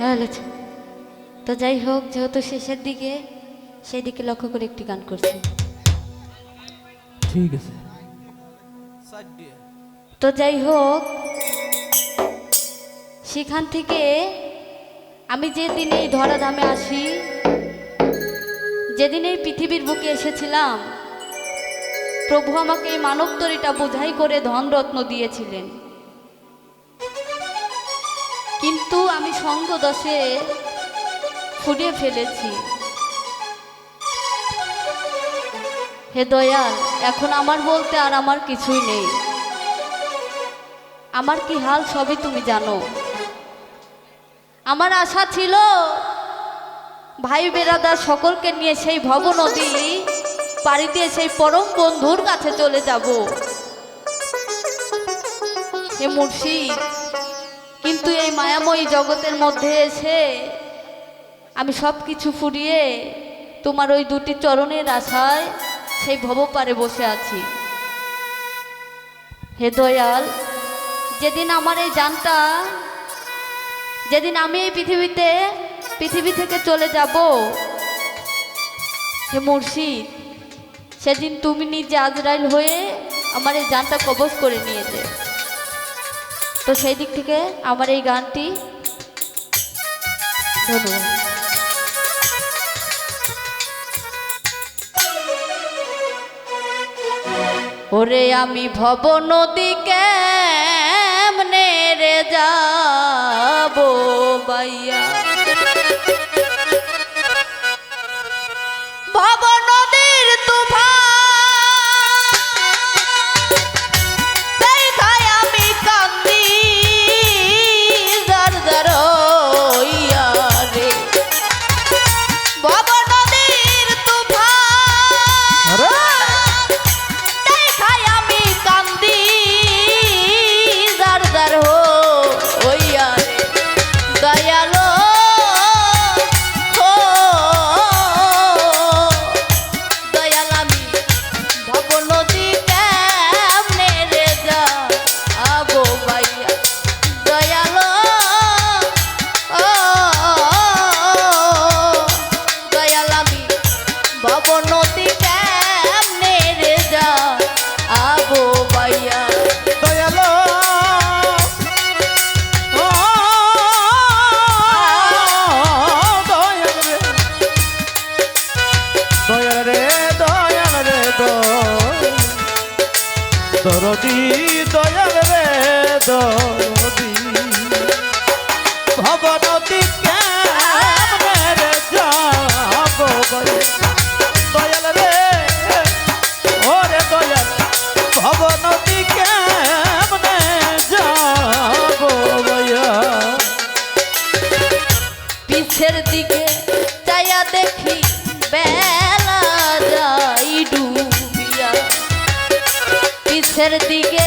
ভালো তো যাই হোক যেহেতু শেষের দিকে সেই দিকে লক্ষ্য করে একটি গান করছি। ঠিক আছে। তো যাই হোক সেখান থেকে আমি যেদিন এই ধরাধামে আসি যেদিন এই পৃথিবীর বুকে এসেছিলাম প্রভু আমাকে এই মানব তরিটা বোঝাই করে ধনরত্ন দিয়েছিলেন। কিন্তু আমি সঙ্গ দশে ফুটিয়ে ফেলেছি। হে দয়াল, এখন আমার বলতে আর আমার কিছুই নেই। আমার কি হাল সবই তুমি জানো। আমার আশা ছিল, ভাই বেরাদার সকলকে নিয়ে সেই ভব নদী পাড়ি দিয়ে সেই পরম বন্ধুর কাছে চলে যাব। হে মুর্শিদ কিন্তু এই মায়াময়ী জগতের মধ্যে এসে আমি সব কিছু ফুরিয়ে তোমার ওই দুটি চরণের আশায় সেই ভবপারে বসে আছি। হে দয়াল, যেদিন আমার এই যানটা যেদিন আমি এই পৃথিবীতে, পৃথিবী থেকে চলে যাব, হে মুর্শিদ, সেদিন তুমি নিজে আজরাইল হয়ে আমার এই যানটা কবজ করে নিয়েছে। তো সেই দিক থেকে আমার এই গানটি ওরে আমি ভব নদীকে রে যাব বাইয়া পিছের দিকে চাইয়া দেখি বেলা যাই ডুবিয়া। পিছের দিকে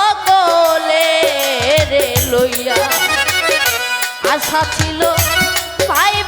আশা ছিল পায়ে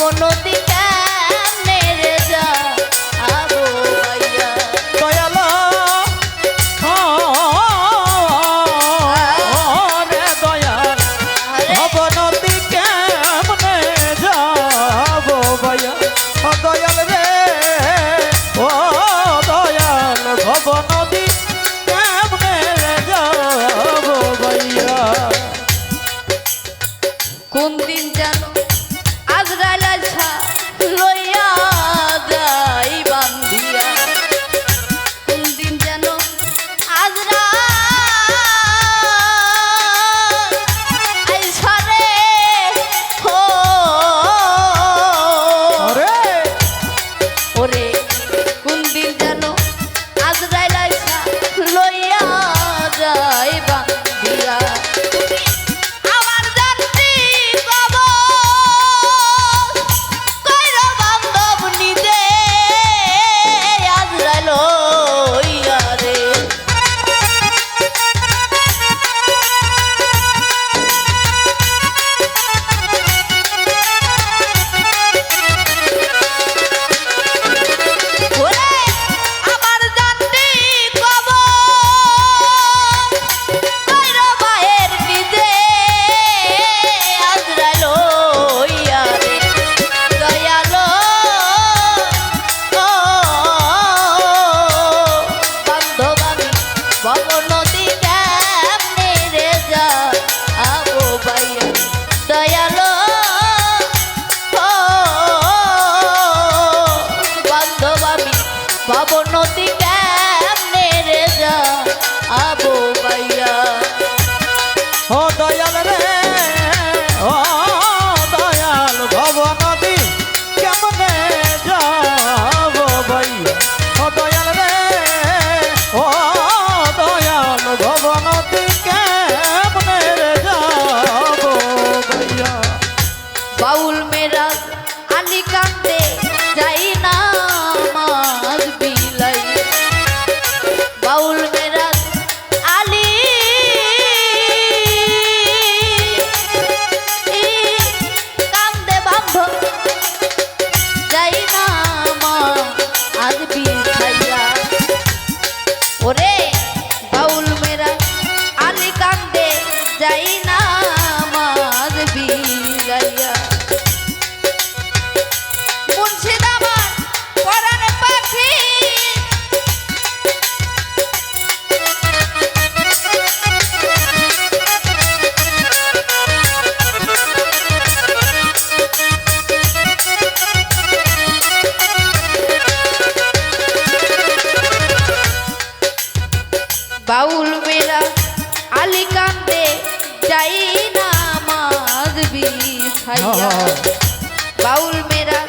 কোনো দিকে মেরে যা। আবো দয়ালো। রে দয়াল। ভবন দিকে মনে যাব ভাইয়া? দয়াল রে। ও দয়াল ভবন দিকে কোন দিন জানো লাল ছা বেলা আলি কান্দে যাই না মাদ বিছাইয়া হ্যাঁ। বাউল মেরা